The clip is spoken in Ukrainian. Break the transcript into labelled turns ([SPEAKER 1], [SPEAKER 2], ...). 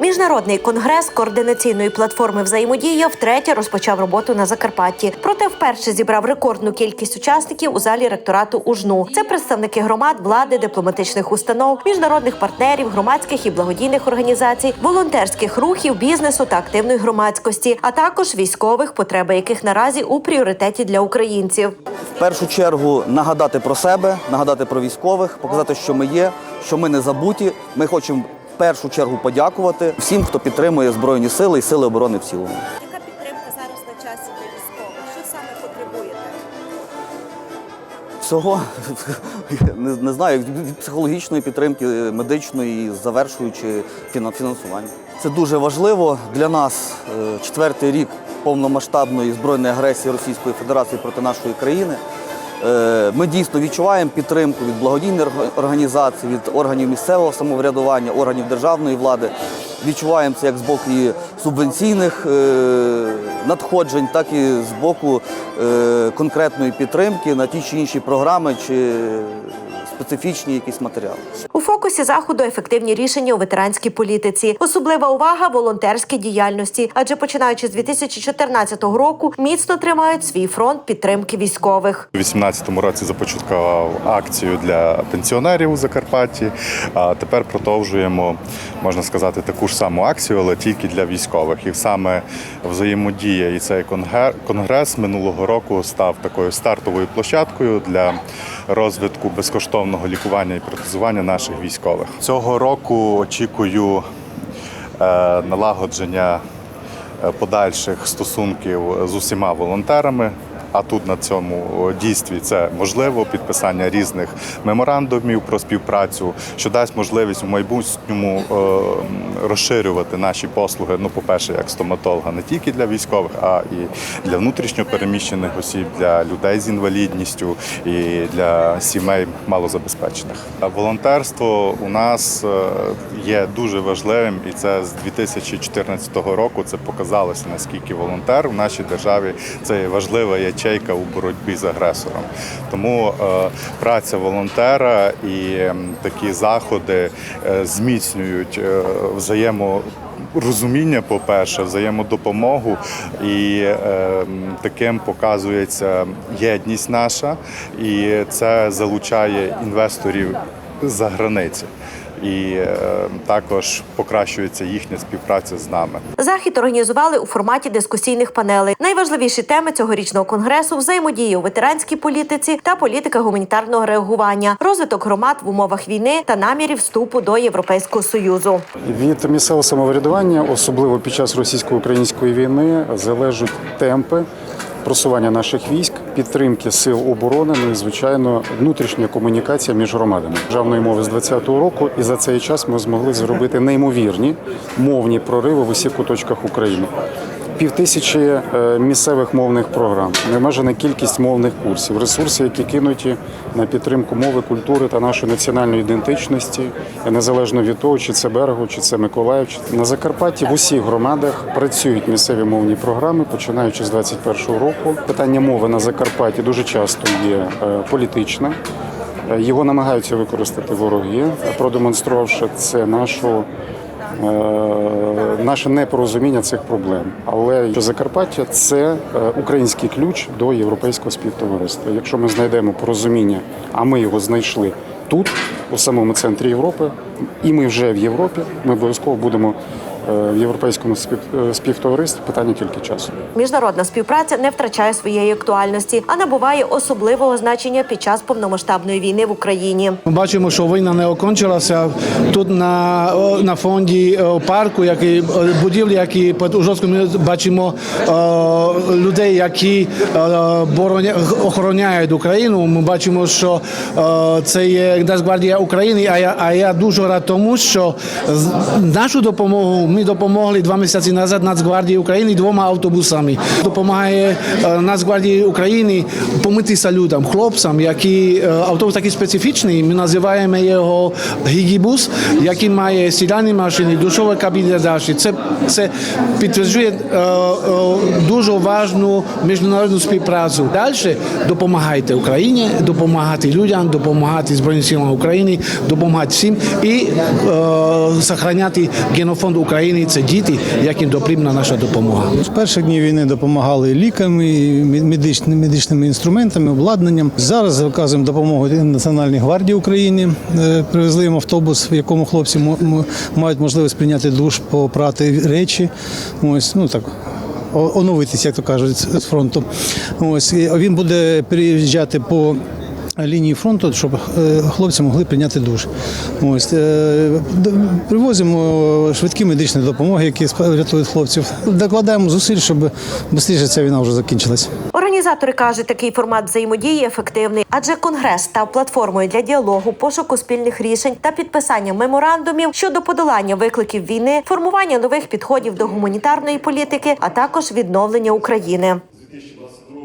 [SPEAKER 1] Міжнародний конгрес координаційної платформи взаємодія втретє розпочав роботу на Закарпатті. Проте вперше зібрав рекордну кількість учасників у залі ректорату УЖНУ. Це представники громад, влади, дипломатичних установ, міжнародних партнерів, громадських і благодійних організацій, волонтерських рухів, бізнесу та активної громадськості, а також військових, потреби яких наразі у пріоритеті для українців.
[SPEAKER 2] В першу чергу нагадати про себе, нагадати про військових, показати, що ми є, що ми не забуті. Ми хочемо першу чергу подякувати всім, хто підтримує збройні сили і сили оборони в цілому.
[SPEAKER 1] Яка підтримка зараз на часі для військових? Що саме потребуєте?
[SPEAKER 2] Всього не, не знаю, від психологічної підтримки, медичної, завершуючи фіна- фінансування. Це дуже важливо для нас. е, Четвертий рік повномасштабної збройної агресії Російської Федерації проти нашої країни. Е, Ми дійсно відчуваємо підтримку від благодійних організацій, від органів місцевого самоврядування, органів державної влади. Відчуваємо це як з боку і субвенційних е, надходжень, так і з боку е, конкретної підтримки на ті чи інші програми чи специфічні якісь матеріали.
[SPEAKER 1] Фокусі заходу ефективні рішення у ветеранській політиці. Особлива увага волонтерській діяльності, адже починаючи з 2014 року міцно тримають свій фронт підтримки військових.
[SPEAKER 3] У 2018 році започаткував акцію для пенсіонерів у Закарпатті. А тепер продовжуємо, можна сказати, таку ж саму акцію, але тільки для військових. І саме взаємодія і цей конгре- конгрес минулого року став такою стартовою площадкою для розвитку безкоштовного лікування і протезування наших військових. Цього року очікую е, налагодження е, подальших стосунків з усіма волонтерами. А тут на цьому дійстві це можливо підписання різних меморандумів про співпрацю, що дасть можливість в майбутньому розширювати наші послуги. Ну, по-перше, як стоматолога, не тільки для військових, а і для внутрішньо переміщених осіб, для людей з інвалідністю і для сімей малозабезпечених. Волонтерство у нас е, є дуже важливим, і це з 2014 року це показалося, наскільки волонтер в нашій державі це є важлива ячейка у боротьбі з агресором. Тому е, праця волонтера і такі заходи е, зміцнюють е, взаєморозуміння, по-перше, взаємодопомогу, і е, таким показується єдність наша, і це залучає інвесторів за границі. І е, також покращується їхня співпраця з нами.
[SPEAKER 1] Захід організували у форматі дискусійних панелей. Найважливіші теми цьогорічного конгресу взаємодія у ветеранській політиці та політика гуманітарного реагування, розвиток громад в умовах війни та намірів вступу до Європейського союзу.
[SPEAKER 4] Від місцевого самоврядування, особливо під час російсько-української війни, залежать темпи просування наших військ, підтримки сил оборони, ну і звичайно внутрішня комунікація між громадами державної мови з 2020 року. І за цей час ми змогли зробити неймовірні мовні прориви в усіх куточках України. Півтисячі е, місцевих мовних програм, необмежена кількість мовних курсів, ресурси, які кинуті на підтримку мови, культури та нашої національної ідентичності, незалежно від того, чи це Берегу, чи це Миколаїв. На Закарпатті в усіх громадах працюють місцеві мовні програми, починаючи з 21-го року. Питання мови на Закарпатті дуже часто є е, політичне. Е, Його намагаються використати вороги, продемонструвавши це нашу наше непорозуміння цих проблем. Але що Закарпаття це е, український ключ до європейського співтовариства. Якщо ми знайдемо порозуміння, а ми його знайшли тут, у самому центрі Європи, і ми вже в Європі, ми обов'язково будемо е, в європейському спів- е, співтоваристві. Питання тільки часу.
[SPEAKER 1] Міжнародна співпраця не втрачає своєї актуальності, а набуває особливого значення під час повномасштабної війни в Україні.
[SPEAKER 5] Ми бачимо, що війна не окончилася. Тут на, на фонді е, парку, які е, будівлі, які під Ужгородськом, ми бачимо е, людей, які е, бороня, охороняють Україну. Ми бачимо, що е, це є Нацгвардія України, а я, а я дуже рад тому, що з- нашу допомогу ми допомогли два місяці назад Нацгвардії України двома автобусами. Допомагає е, Нацгвардії України помитися людям, хлопцям, які автобус такий специфічний. Ми називаємо його гігібус, який має сідальні машини, душові кабіни далі. Це, це підтверджує дуже важну міжнародну співпрацю. Далі допомагайте Україні, допомагати людям, допомагати Збройним силам України, допомагати всім і зберігати генофонд України. України це діти, яким потрібна наша допомога.
[SPEAKER 6] З перших днів війни допомагали ліками, медичними, медичними інструментами, обладнанням. Зараз виказуємо допомогу Національній гвардії України. Е, Привезли їм автобус, в якому хлопці мають можливість прийняти душ, попрати речі. Ось, ну так. Оновитись, як то кажуть, з фронту. Ось він буде переїжджати по лінії фронту, щоб е, хлопці могли прийняти душ. Ось е, привозимо швидкі медичні допомоги, які рятують хлопців. Докладаємо зусиль, щоб швидше ця війна вже закінчилась.
[SPEAKER 1] Організатори кажуть, такий формат взаємодії ефективний, адже конгрес став платформою для діалогу, пошуку спільних рішень та підписання меморандумів щодо подолання викликів війни, формування нових підходів до гуманітарної політики, а також відновлення України.